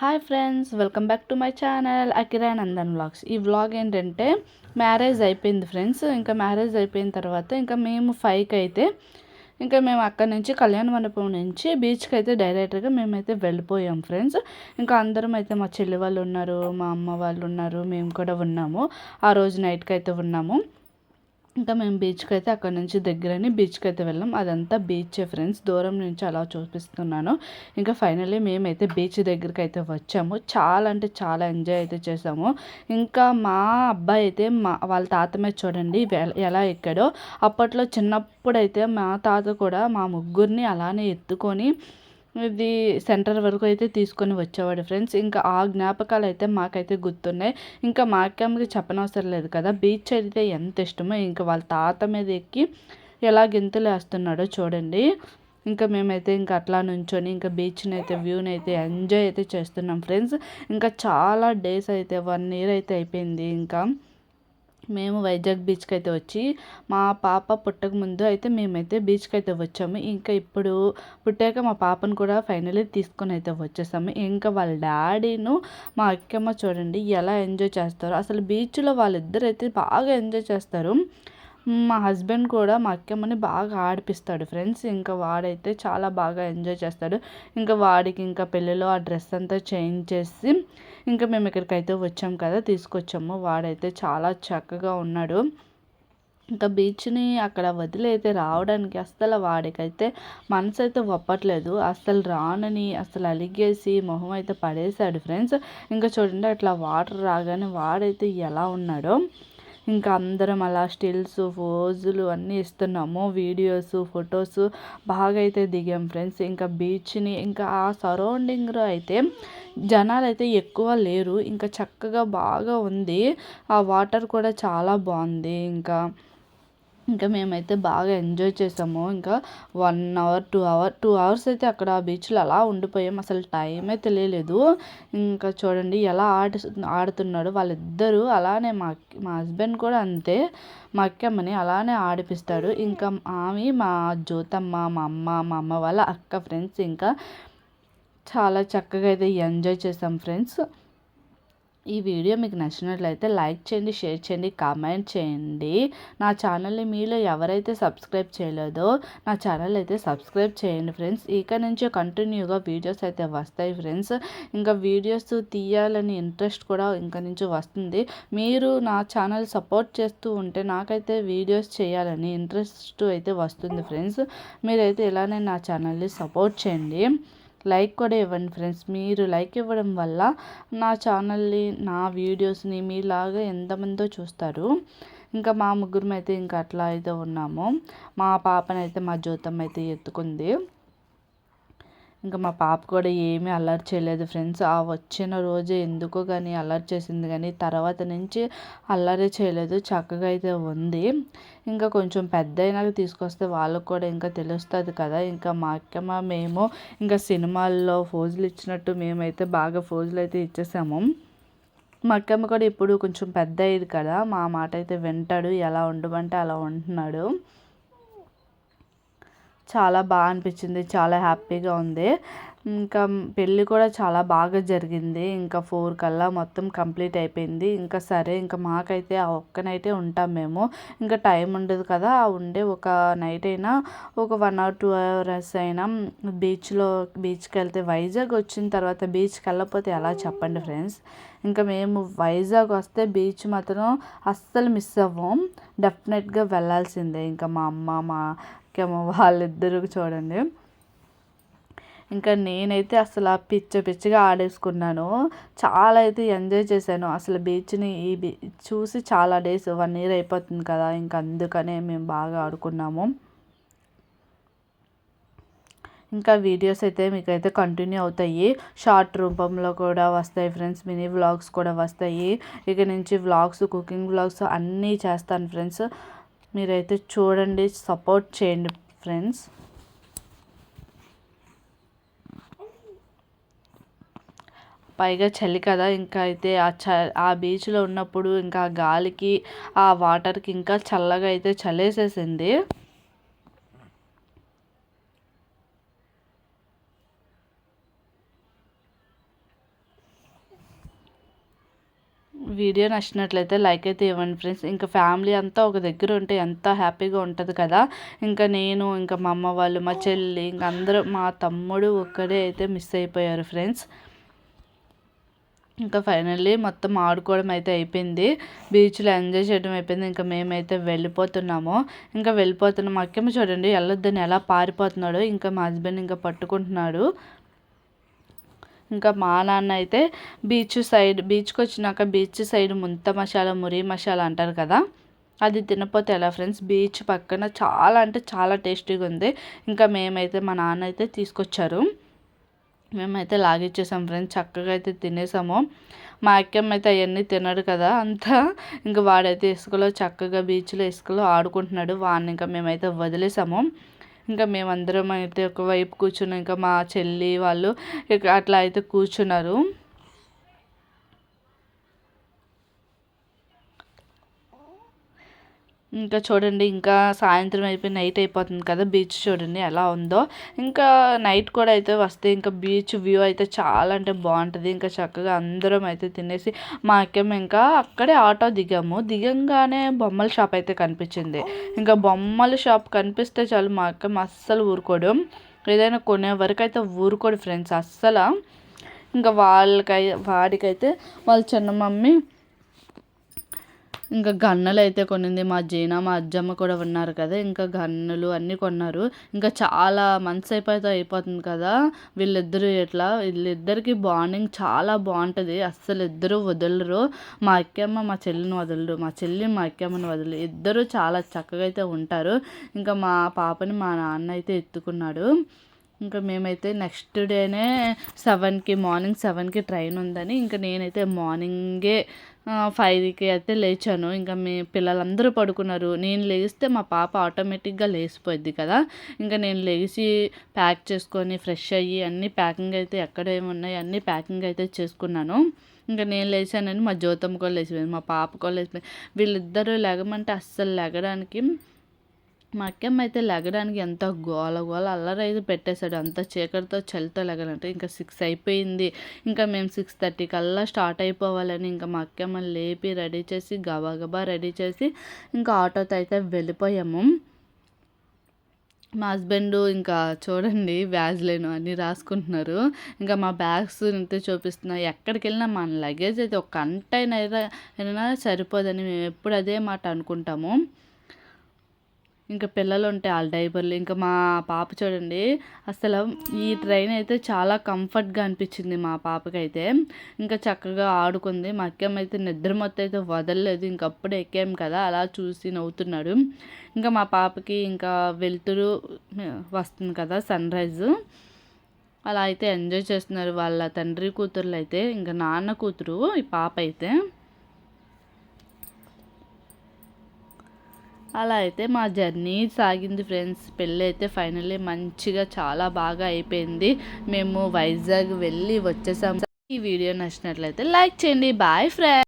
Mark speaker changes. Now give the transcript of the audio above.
Speaker 1: Hi friends welcome back to my channel Akira Nandan vlogs. ఈ vlog ఏంటంటే marriage అయిపోయింది friends. ఇంకా marriage అయిపోయిన తర్వాత ఇంకా మేము ఫైవ్కి అయితే ఇంకా మేము అక్కడి నుంచి కళ్యాణ మండపం నుంచి బీచ్కి అయితే డైరెక్ట్గా మేమైతే వెళ్ళిపోయాం ఫ్రెండ్స్. ఇంకా అందరం అయితే మా చెల్లి వాళ్ళు ఉన్నారు మా అమ్మ వాళ్ళు ఉన్నారు మేము కూడా ఉన్నాము. ఆ రోజు నైట్కి అయితే ఉన్నాము. ఇంకా మేము బీచ్కి అయితే అక్కడ నుంచి దగ్గరని బీచ్కి అయితే వెళ్ళాం. అదంతా బీచ్ ఫ్రెండ్స్. దూరం నుంచి అలా చూపిస్తున్నాను. ఇంకా ఫైనల్లీ మేమైతే బీచ్ దగ్గరికి అయితే వచ్చాము. చాలా అంటే చాలా ఎంజాయ్ అయితే చేసాము. ఇంకా మా అబ్బాయి అయితే మా వాళ్ళ తాత మీద చూడండి ఎలా ఎక్కాడో. అప్పట్లో చిన్నప్పుడు అయితే మా తాత కూడా మా ముగ్గురిని అలానే ఎత్తుకొని ఇది సెంటర్ వరకు అయితే తీసుకొని వచ్చేవాడు ఫ్రెండ్స్. ఇంకా ఆ జ్ఞాపకాలు అయితే మాకైతే గుర్తున్నాయి. ఇంకా మా అక్కమ్మకి చెప్పనవసరం లేదు కదా. బీచ్ అయితే ఎంత ఇష్టమో ఇంకా వాళ్ళ తాత మీద ఎక్కి ఎలా గింతలు వేస్తున్నాడో చూడండి. ఇంకా మేమైతే ఇంకా అట్లా నుంచొని ఇంకా బీచ్ని అయితే వ్యూని అయితే ఎంజాయ్ అయితే చేస్తున్నాం ఫ్రెండ్స్. ఇంకా చాలా డేస్ అయితే వన్ ఇయర్ అయితే అయిపోయింది ఇంకా. మేము వైజాగ్ బీచ్కి అయితే వచ్చి మా పాప పుట్టక ముందు అయితే మేమైతే బీచ్కి అయితే వచ్చాము. ఇంకా ఇప్పుడు పుట్టాక మా పాపను కూడా ఫైనలీ తీసుకొని అయితే వచ్చేసాము. ఇంకా వాళ్ళ డాడీను మా అక్కమ్మ చూడండి ఎలా ఎంజాయ్ చేస్తారో. అసలు బీచ్లో వాళ్ళిద్దరు అయితే బాగా ఎంజాయ్ చేస్తారు. మా హస్బెండ్ కూడా మా అక్కమ్మని బాగా ఆడిపిస్తాడు ఫ్రెండ్స్. ఇంకా వాడైతే చాలా బాగా ఎంజాయ్ చేస్తాడు. ఇంకా వాడికి ఇంకా పెళ్ళిలో ఆ డ్రెస్ అంతా చేంజ్ చేసి ఇంకా మేము ఇక్కడికి అయితే వచ్చాం కదా తీసుకొచ్చాము. వాడైతే చాలా చక్కగా ఉన్నాడు. ఇంకా బీచ్ని అక్కడ వదిలి అయితే రావడానికి అస్సలు వాడికైతే మనసు అయితే ఒప్పట్లేదు. అస్సలు రానని అసలు అలిగేసి మొహం అయితే పడేశాడు ఫ్రెండ్స్. ఇంకా చూడండి అట్లా వాటర్ రాగానే వాడైతే ఎలా ఉన్నాడో. ఇంకా అందరం అలా స్టిల్స్ ఫోజులు అన్నీ ఇస్తున్నాము వీడియోస్ ఫొటోస్ బాగా అయితే దిగాం ఫ్రెండ్స్. ఇంకా బీచ్ని ఇంకా ఆ సరౌండింగ్లో అయితే జనాలు అయితే ఎక్కువ లేరు. ఇంకా చక్కగా బాగా ఉంది. ఆ వాటర్ కూడా చాలా బాగుంది. ఇంకా ఇంకా మేమైతే బాగా ఎంజాయ్ చేసాము. ఇంకా one hour two hour two hours అయితే అక్కడ బీచ్లో అలా ఉండిపోయాం. అసలు టైమే తెలియలేదు. ఇంకా చూడండి ఎలా ఆడు ఆడుతున్నాడు వాళ్ళిద్దరూ. అలానే మా మా హస్బెండ్ కూడా అంతే. మా అక్కమ్మని అలానే ఆడిపిస్తాడు. ఇంకా ఆమె మా జ్యోతమ్మ మా అమ్మ మా అమ్మ వాళ్ళ అక్క ఫ్రెండ్స్. ఇంకా చాలా చక్కగా అయితే ఎంజాయ్ చేసాం ఫ్రెండ్స్. ఈ వీడియో మీకు నచ్చినట్లయితే లైక్ చేయండి షేర్ చేయండి కామెంట్ చేయండి. నా ఛానల్ని మీలో ఎవరైతే సబ్స్క్రైబ్ చేయలేదో నా ఛానల్ అయితే సబ్స్క్రైబ్ చేయండి ఫ్రెండ్స్. ఇక నుంచి కంటిన్యూగా వీడియోస్ అయితే వస్తాయి ఫ్రెండ్స్. ఇంకా వీడియోస్ తీయాలని ఇంట్రెస్ట్ కూడా ఇంకా నుంచి వస్తుంది. మీరు నా ఛానల్ సపోర్ట్ చేస్తూ ఉంటే నాకైతే వీడియోస్ చేయాలని ఇంట్రెస్ట్ అయితే వస్తుంది ఫ్రెండ్స్. మీరైతే ఇలానే నా ఛానల్ని సపోర్ట్ చేయండి. లైక్ కూడా ఇవ్వండి ఫ్రెండ్స్. మీరు లైక్ ఇవ్వడం వల్ల నా ఛానల్ని నా వీడియోస్ని మీలాగా ఎంతమందో చూస్తారు. ఇంకా మా ముగ్గురం అయితే ఇంకా అట్లా అయితే ఉన్నాము. మా పాపనైతే మా జ్యోతమ్మ అయితే ఎత్తుకుంది. ఇంకా మా పాప కూడా ఏమీ అల్లరి చేయలేదు ఫ్రెండ్స్. ఆ వచ్చిన రోజే ఎందుకో కానీ అల్లరి చేసింది కానీ తర్వాత నుంచి అల్లరి చేయలేదు చక్కగా అయితే ఉంది. ఇంకా కొంచెం పెద్ద అయినాక తీసుకొస్తే వాళ్ళకు కూడా ఇంకా తెలుస్తుంది కదా. ఇంకా మా అక్కమ్మ మేము ఇంకా సినిమాల్లో ఫోజులు ఇచ్చినట్టు మేమైతే బాగా ఫోజులు అయితే ఇచ్చేసాము. మా అక్కమ్మ కూడా ఇప్పుడు కొంచెం పెద్ద అయ్యేది కదా. మా మాట అయితే వింటాడు ఎలా ఉండమంటే అలా ఉంటున్నాడు. చాలా బాగా అనిపించింది. చాలా హ్యాపీగా ఉంది. ఇంకా పెళ్ళి కూడా చాలా బాగా జరిగింది. ఇంకా ఫోర్ కల్లా మొత్తం కంప్లీట్ అయిపోయింది. ఇంకా సరే ఇంకా మాకైతే ఆ ఒక్క నైటే ఉంటాం మేము. ఇంకా టైం ఉండదు కదా ఆ ఉండే ఒక నైట్ అయినా ఒక వన్ ఆర్ టూ అవర్స్ అయినా బీచ్లో బీచ్కి వెళ్తే వైజాగ్ వచ్చిన తర్వాత బీచ్కి వెళ్ళకపోతే ఎలా చెప్పండి ఫ్రెండ్స్? ఇంకా మేము వైజాగ్ వస్తే బీచ్ మాత్రం అస్సలు మిస్ అవ్వం. డెఫినెట్గా వెళ్ళాల్సిందే. ఇంకా మా అమ్మ మా అక్కమ్మ వాళ్ళిద్దరూ చూడండి. ఇంకా నేనైతే అసలు పిచ్చ పిచ్చిగా ఆడేసుకున్నాను. చాలా అయితే ఎంజాయ్ చేశాను. అసలు బీచ్ని ఈ బీచ్ చూసి చాలా డేస్ వన్ ఇయర్ అయిపోతుంది కదా ఇంకా అందుకనే మేము బాగా ఆడుకున్నాము. ఇంకా వీడియోస్ అయితే మీకైతే కంటిన్యూ అవుతాయి. షార్ట్ రూపంలో కూడా వస్తాయి ఫ్రెండ్స్ మినీ వ్లాగ్స్ కూడా వస్తాయి. ఇక నుంచి వ్లాగ్స్ కుకింగ్ వ్లాగ్స్ అన్నీ చేస్తాను ఫ్రెండ్స్. మీరైతే చూడండి సపోర్ట్ చేయండి ఫ్రెండ్స్. పైగా చలి కదా ఇంకా అయితే ఆ చ ఆ బీచ్లో ఉన్నప్పుడు ఇంకా గాలికి ఆ వాటర్కి ఇంకా చల్లగా అయితే చలేసేసింది. వీడియో నచ్చినట్లయితే లైక్ అయితే ఇవ్వండి ఫ్రెండ్స్. ఇంకా ఫ్యామిలీ అంతా ఒక దగ్గర ఉంటే ఎంత హ్యాపీగా ఉంటుంది కదా. ఇంకా నేను ఇంకా మా అమ్మ వాళ్ళు మా చెల్లి ఇంకా అందరూ మా తమ్ముడు ఒక్కడే అయితే మిస్ అయిపోయారు ఫ్రెండ్స్. ఇంకా ఫైనల్లీ మొత్తం ఆడుకోవడం అయితే అయిపోయింది. బీచ్లో ఎంజాయ్ చేయడం అయిపోయింది. ఇంకా మేమైతే వెళ్ళిపోతున్నాము. ఇంకా వెళ్ళిపోతున్నాం అక్కమ్మ చూడండి వెళ్ళొద్దని ఎలా పారిపోతున్నాడు. ఇంకా మా హస్బెండ్ ఇంకా పట్టుకుంటున్నాడు. ఇంకా మా నాన్న అయితే బీచ్ సైడ్ బీచ్కి వచ్చినాక బీచ్ సైడ్ ముంత మసాలా మురి మసాలా అంటారు కదా. అది తినపోతే ఎలా ఫ్రెండ్స్ బీచ్ పక్కన చాలా అంటే చాలా టేస్టీగా ఉంది. ఇంకా మేమైతే మా నాన్న అయితే తీసుకొచ్చారు. మేమైతే లాగిచ్చేసాం ఫ్రెండ్స్ చక్కగా అయితే తినేసాము. మా అక్కమ్మ అయితే అవన్నీ తినడు కదా అంతా ఇంకా వాడైతే ఇసుకలో చక్కగా బీచ్లో ఇసుకలో ఆడుకుంటున్నాడు వాడిని ఇంకా మేమైతే వదిలేసాము. ఇంకా మేమందరం అయితే ఒకవైపు కూర్చున్నాం ఇంకా మా చెల్లి వాళ్ళు ఇక అట్లా అయితే కూర్చున్నారు. ఇంకా చూడండి ఇంకా సాయంత్రం అయిపోయి నైట్ అయిపోతుంది కదా బీచ్ చూడండి ఎలా ఉందో. ఇంకా నైట్ కూడా అయితే వస్తే ఇంకా బీచ్ వ్యూ అయితే చాలా అంటే బాగుంటుంది. ఇంకా చక్కగా అందరం అయితే తినేసి మా అక్కమ్మ ఇంకా అక్కడే ఆటో దిగాము. దిగంగానే బొమ్మల షాప్ అయితే కనిపించింది. ఇంకా బొమ్మల షాప్ కనిపిస్తే చాలు మా అక్కమ్మ అస్సలు ఊరుకోడు. ఏదైనా కొనే వరకు అయితే ఊరుకోడు ఫ్రెండ్స్ అస్సలు. ఇంకా వాళ్ళకై వాడికైతే వాళ్ళ చిన్న మమ్మీ ఇంకా గన్నలు అయితే కొనింది. మా జీనా మా అజ్జమ్మ కూడా ఉన్నారు కదా ఇంకా గన్నులు అన్నీ కొన్నారు. ఇంకా చాలా మంత్స్ అయిపోతే అయిపోతుంది కదా వీళ్ళిద్దరూ ఎట్లా? వీళ్ళిద్దరికి బాండింగ్ చాలా బాగుంటుంది. అస్సలు ఇద్దరు వదలరు. మా అక్కమ్మ మా చెల్లిని వదలరు. మా చెల్లి మా అక్కమ్మని వదలరు. ఇద్దరు చాలా చక్కగా అయితే ఉంటారు. ఇంకా మా పాపని మా నాన్న అయితే ఎత్తుకున్నాడు. ఇంకా మేమైతే నెక్స్ట్ డేనే సెవెన్కి మార్నింగ్ సెవెన్కి ట్రైన్ ఉందని ఇంకా నేనైతే మార్నింగే ఫైవ్కి అయితే లేచాను. ఇంకా మీ పిల్లలందరూ పడుకున్నారు. నేను లేస్తే మా పాప ఆటోమేటిక్గా లేచిపోద్ది కదా. ఇంకా నేను లేచి ప్యాక్ చేసుకొని ఫ్రెష్ అయ్యి అన్నీ ప్యాకింగ్ అయితే ఎక్కడ ఏమున్నాయి అన్నీ ప్యాకింగ్ అయితే చేసుకున్నాను. ఇంకా నేను లేచానని మా జ్యోతమ్మ కూడా లేచిపోయింది మా పాప కూడా లేచిపోయింది. వీళ్ళిద్దరూ లేగమంటే అస్సలు లెగడానికి మా అక్కమ్మ అయితే లెగడానికి ఎంత గోల గోల అల్లరైతే పెట్టేశాడు. అంత చీకటితో చలితో లెగలంటే ఇంకా సిక్స్ అయిపోయింది. ఇంకా మేము సిక్స్ థర్టీ కల్లా స్టార్ట్ అయిపోవాలని ఇంకా మా అక్కమ్మని లేపి రెడీ చేసి గబాగబా రెడీ చేసి ఇంకా ఆటోతో అయితే వెళ్ళిపోయాము. మా హస్బెండ్ ఇంకా చూడండి వ్యాజ్లేను అన్నీ రాసుకుంటున్నారు. ఇంకా మా బ్యాగ్స్ అయితే చూపిస్తున్నా. ఎక్కడికి వెళ్ళినా మన లగేజ్ అయితే ఒక కంటైనర్ అయినా సరిపోదని మేము ఎప్పుడు అదే మాట అనుకుంటాము. ఇంకా పిల్లలు ఉంటే వాళ్ళ డైపర్లు ఇంకా మా పాప చూడండి అసలు ఈ ట్రైన్ అయితే చాలా కంఫర్ట్గా అనిపించింది మా పాపకైతే. ఇంకా చక్కగా ఆడుకుంది. మా అక్కమ్మ అయితే నిద్ర మొత్తం అయితే వదలలేదు. ఇంకప్పుడే ఎక్కాం కదా అలా చూసి నవ్వుతున్నాడు. ఇంకా మా పాపకి ఇంకా వెలుతురు వస్తుంది కదా సన్ రైజ్ అలా అయితే ఎంజాయ్ చేస్తున్నారు వాళ్ళ తండ్రి కూతుర్లు అయితే. ఇంకా నాన్న కూతురు ఈ పాప అయితే. అలా అయితే మా జర్నీ సాగింది ఫ్రెండ్స్. పెళ్ళి అయితే ఫైనల్లీ మంచిగా చాలా బాగా అయిపోయింది. మేము వైజాగ్ వెళ్ళి వచ్చేసాం. ఈ వీడియో నచ్చినట్లయితే లైక్ చేయండి. Bye friends.